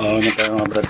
Oo, na tayo mga brad.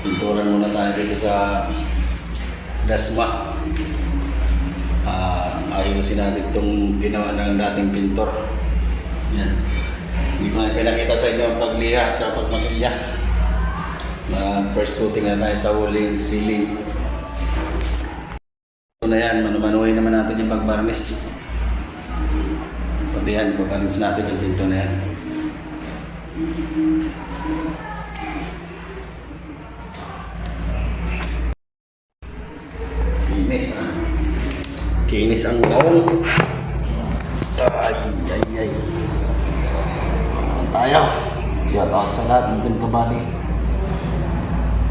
Pinturan muna tayo dito sa Dasma. Ah, ayusin natin itong ginawa ng dating pintor. Yan. Hindi ko na pinakita sa inyo ang pagliha at pagmasilya. Na first coating na tayo sa huling ceiling. Ito na yan, manumanuhin naman natin yung pagbarnis. Pati yan, babalance natin yung pinto na yan. Kinis ang baong. Ay, ay, ay. Ayan tayo. Shout out sa lahat ng Team Kabady.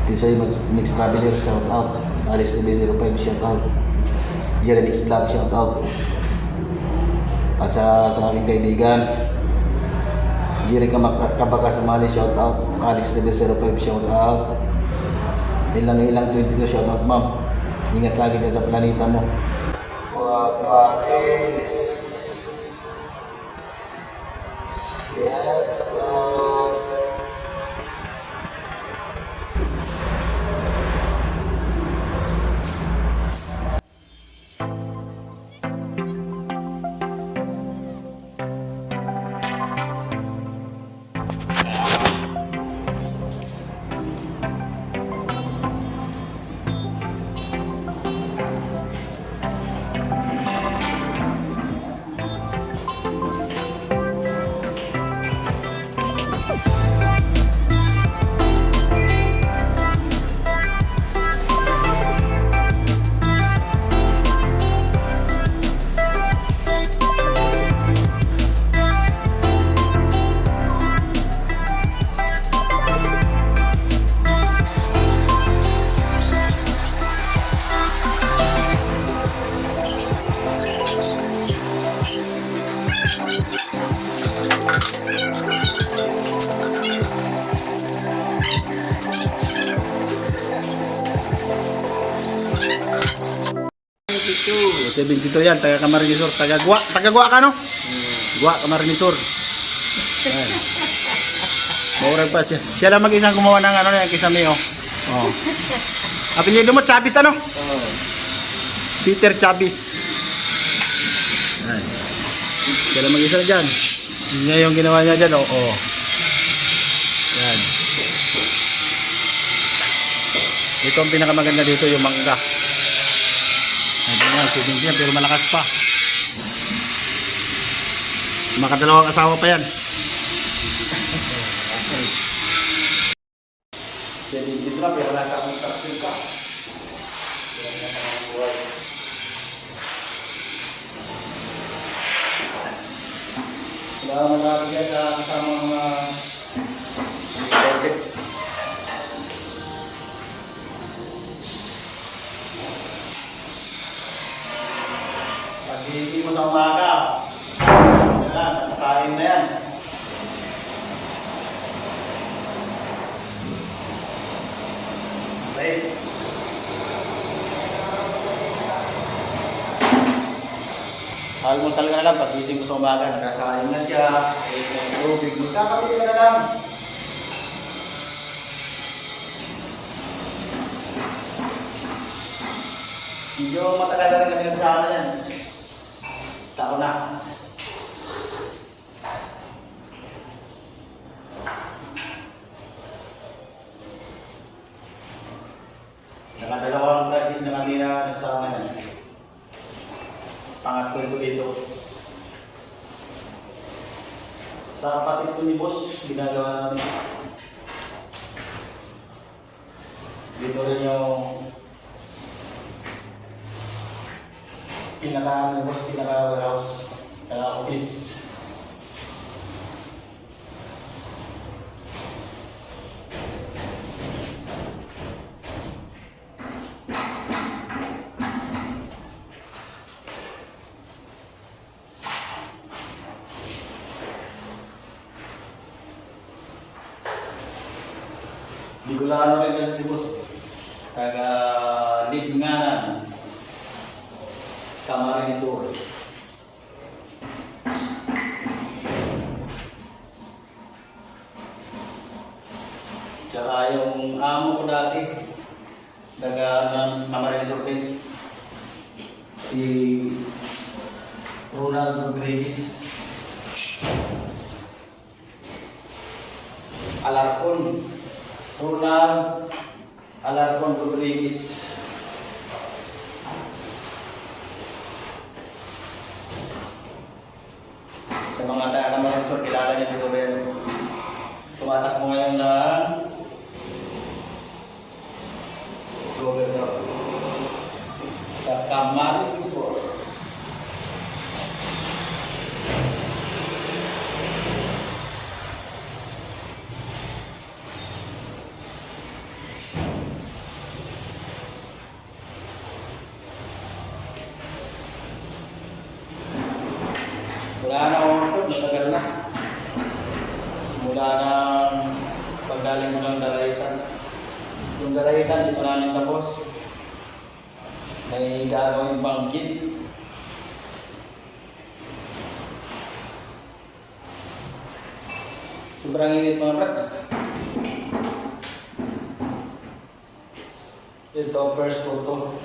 Pisoy Mix Traveler, shout out. Alice TV05, shout out. Jeremy X Vlog, shout out. At sa, sa aking kaibigan, Jerry Kabaka Sumali, shout out. Alex TV05, shout out. Ilang ilang 22, shout out ma'am. Ingat lagi ka sa planeta mo. Yes. Yeah. 72 yan, taga Camarines Sur, taga Guwa, taga Guwa ka no? Guwa, Camarines Sur. Maurag pa siya. Siya lang mag-isang gumawa ng ano yan, kisame oh. Oh. Apelyido mo Chavez ano? Oh. Peter Chavez. Ayan. Siya lang mag-isa diyan. Niya yung ginawa niya diyan, oo. Oh, oh. Ito ang pinakamaganda dito yung mangga. Nga, swimming yan, pero malakas pa. Makadalawang asawa pa yan. 70 na, pero nasa construction ka. Salamat natin sa kasama sa umaga, yan nakasahin na yan. Okay. Almusal ka na lang, pag-gising mo sa umaga, nakasahin na siya, tubig, magkakape ka na lang. Medyo matagal na rin kami nagsama yan. Tao na. Pinaka boss, pinaka warehouse, pinaka office. Bicolano rin kasi si boss. Taga Lignganan. Camarines Sur. Tsaka yung amo ko dati, taga ng Camarines Sur din. Si Ronald Rodriguez. Alarcon. Ronald Alarcon Rodriguez. Sa mga taga-Camaransor, kilala niyo siguro yan. Tumatakbo ngayon na governor sa Camaransor. Wala na ako ito, matagal na. Simula na pagdaling mo ng Daraitan. Yung Daraitan, di pa namin tapos. May gagawin pang kit. Sobrang init mga brad. Ito, first photo.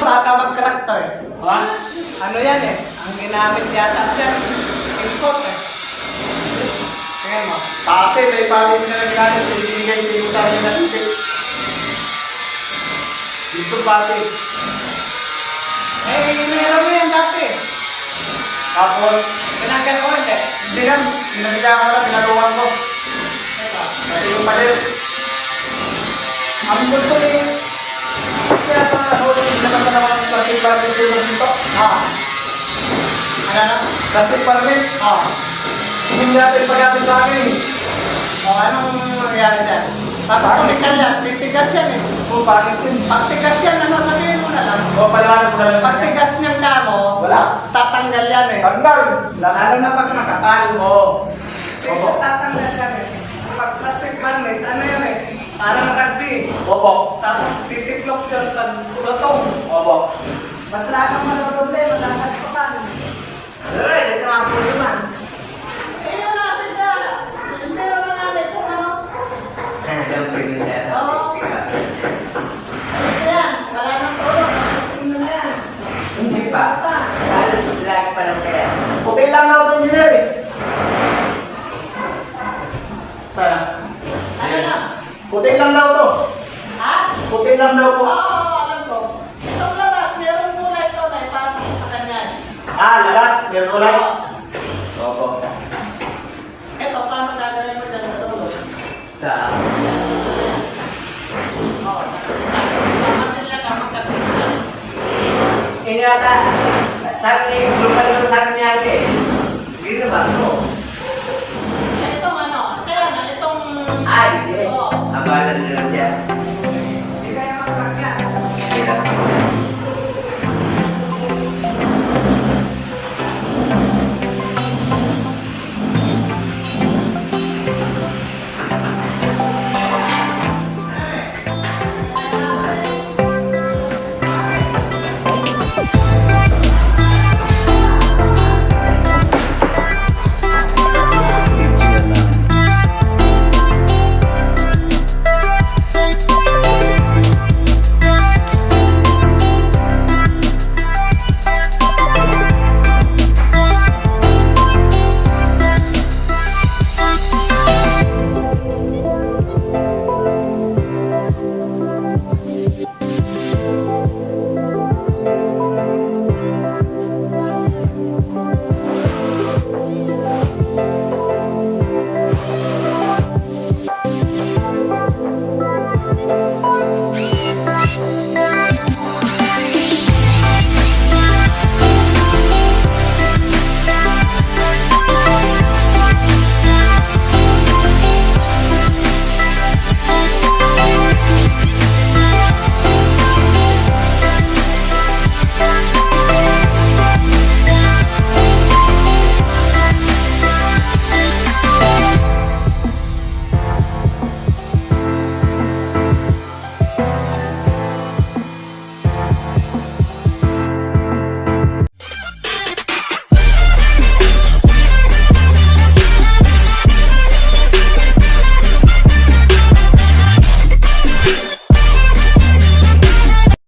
Baka mag-tractor. Ha? Ano yan eh? Ang ginamit yata siya. Import eh. Kaya mo. Pati, may pati na nagkano, ibigay sa iyo sa amin na ticket. Dito pati. Eh, meron mo yan dati. Tapos, Pinagkan ko hindi. hindi yan, pinagkaya ko na, pinaluwan ko. Kasi yung palit, Ang gusto eh. Kaya naman ka naman ng plastic permit yung dito. ah, Ano na? plastic permit, Oh. hindi natin pagkapit sa amin. O, anong nangyari dyan? Tapos tumikal yan. Titigas yan eh. Kung bakit yun? Pag tigas yan, ano sabihin mo na lang. O, paliwanag ko na lang sa Pag kanya. tigas niyang kamo, Wala. tatanggal yan eh. Sandal! Lalo na pag makapal. Oo. Opo. tatanggal yan eh. Pag plastic varnish, ano yan eh? Parang nakagbi. Opo. Tapos titiklop yan pag kulatong. Opo. Mas lahat ang mga problema, lahat pa paano. Eh, ito nga po yun man. Eh, lang daw to. Ha? Puti lang daw Oo, po. oo, alam ko. Itong labas, meron kulay ito na ipasok sa kanya. Ah, labas. Meron kulay. Oo. Opo. Ito, paano gagawin mo dyan sa dulo? Sa... Oo. Mamasin lang ang magkakita. Ini ata, sabi ni, yang sabi niya eh. Gini ba Ay, abala na lang siya.